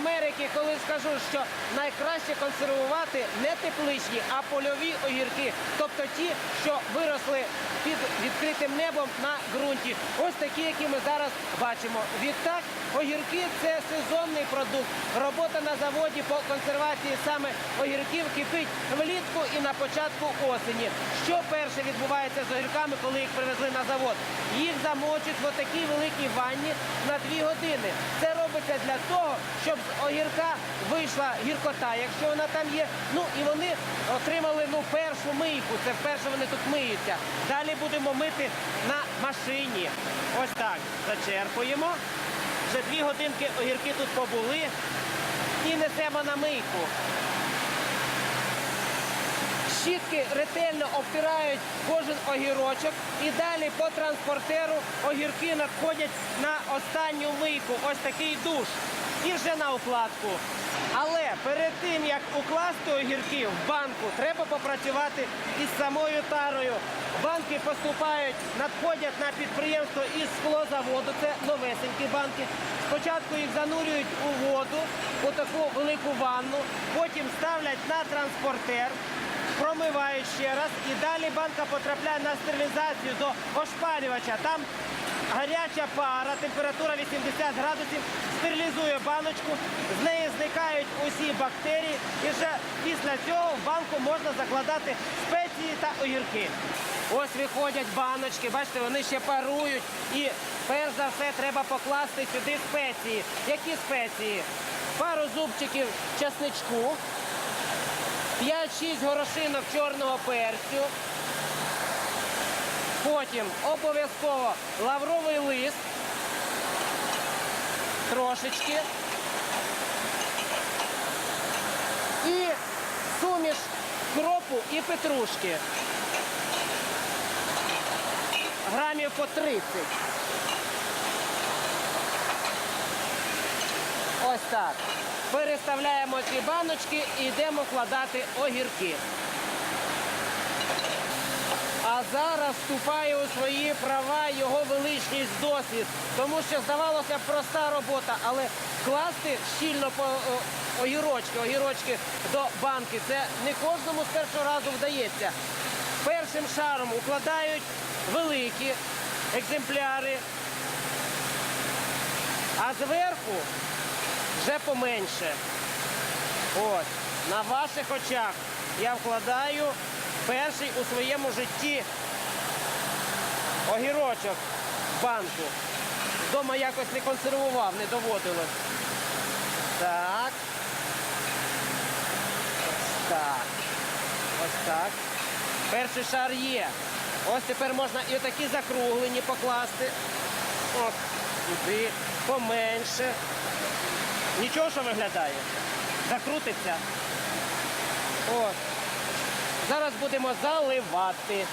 Америки, коли скажу, що найкраще консервувати не тепличні, а польові огірки, тобто ті, що виросли під відкритим небом на ґрунті. Ось такі, які ми зараз бачимо. Відтак, огірки це сезонний продукт. Робота на заводі по консервації саме огірків кипить влітку і на початку осені. Що перше відбувається з огірками, коли їх привезли на завод? Їх замочать в отакій великій ванні на дві години. Це робиться для того, щоб з огірка вийшла гіркота, якщо вона там є. Ну і вони отримали ну першу мийку. Це вперше вони тут миються. Далі будемо мити на машині. Ось так. Зачерпуємо. Вже дві годинки огірки тут побули і несемо на мийку. Щітки ретельно обтирають кожен огірочок і далі по транспортеру огірки надходять на останню мийку. Ось такий душ. І вже на укладку. Але перед тим як укласти огірки в банку, треба попрацювати із самою тарою. Банки поступають, надходять на підприємство із склозаводу. Це новесенькі банки. Спочатку їх занурюють у воду, у таку велику ванну, потім ставлять на транспортер промивають ще раз і далі банка потрапляє на стерилізацію до ошпарювача. Там гаряча пара, температура 80 градусів, стерилізує баночку, з неї зникають усі бактерії і вже після цього в банку можна закладати спеції та огірки. Ось виходять баночки, бачите, вони ще парують і перш за все треба покласти сюди спеції. Які спеції? Пару зубчиків часничку. 5-6 горошинок чорного перцю. Потім обов'язково лавровий лист. Трошечки. І суміш кропу і петрушки. Грамів по 30. Ось так. Переставляємо ці баночки і йдемо вкладати огірки. А зараз вступає у свої права його величність досвід. Тому що здавалося проста робота, але класти щільно по огірочки, огірочки до банки, це не кожному з першого разу вдається. Першим шаром укладають великі екземпляри, а зверху вже поменше. Ось, на ваших очах я вкладаю перший у своєму житті огірочок в банку. Дома якось не консервував, не доводилось. Так. Ось так. Ось так. Перший шар є. Ось тепер можна і отакі закруглені покласти. От, сюди, поменше. Нічого, що виглядає. Закрутиться. От. Зараз будемо заливати.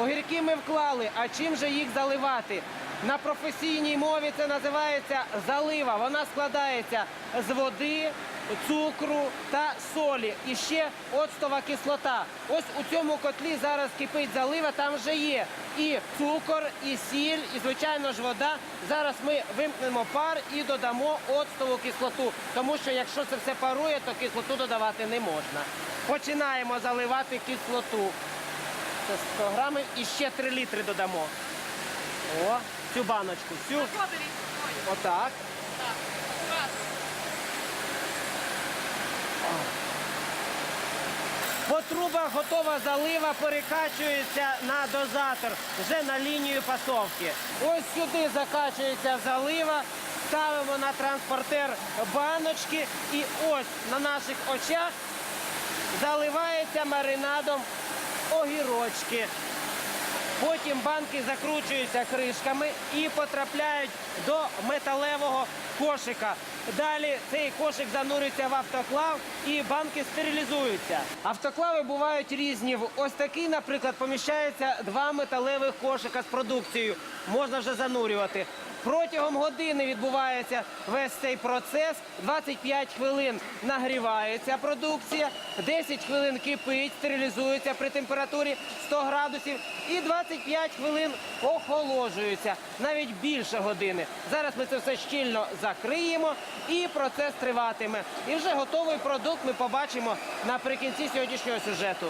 Огірки ми вклали, а чим же їх заливати? На професійній мові це називається залива. Вона складається з води, цукру та солі. І ще оцтова кислота. Ось у цьому котлі зараз кипить залива, там вже є і цукор, і сіль, і звичайно ж вода. Зараз ми вимкнемо пар і додамо оцтову кислоту. Тому що якщо це все парує, то кислоту додавати не можна. Починаємо заливати кислоту. Це 100 грамів і ще 3 літри додамо. О, цю баночку. Всю. Отак. так. Акуратно. По трубах готова залива перекачується на дозатор, вже на лінію пасовки. Ось сюди закачується залива, ставимо на транспортер баночки і ось на наших очах заливається маринадом огірочки. Потім банки закручуються кришками і потрапляють до металевого кошика. Далі цей кошик занурюється в автоклав і банки стерилізуються. Автоклави бувають різні. Ось такий, наприклад, поміщається два металевих кошика з продукцією. Можна вже занурювати. Протягом години відбувається весь цей процес. 25 хвилин нагрівається продукція, 10 хвилин кипить, стерилізується при температурі 100 градусів і 25 хвилин охолоджується. Навіть більше години. Зараз ми це все щільно закриємо і процес триватиме. І вже готовий продукт ми побачимо наприкінці сьогоднішнього сюжету.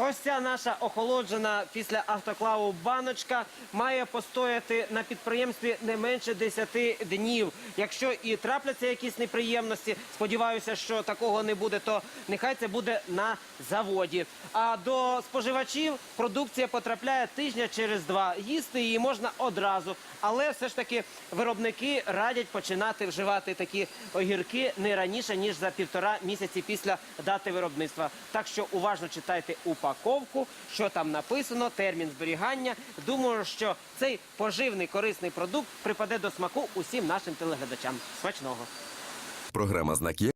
Ось ця наша охолоджена після автоклаву баночка має постояти на підприємстві не менше 10 днів. Якщо і трапляться якісь неприємності, сподіваюся, що такого не буде, то нехай це буде на заводі. А до споживачів продукція потрапляє тижня через два. Їсти її можна одразу, але все ж таки виробники радять починати вживати такі огірки не раніше ніж за півтора місяці після дати виробництва. Так що уважно читайте упаковку, що там написано, термін зберігання. Думаю, що цей поживний корисний продукт припаде до смаку усім нашим телеглядачам. Смачного! Програма «Знак є»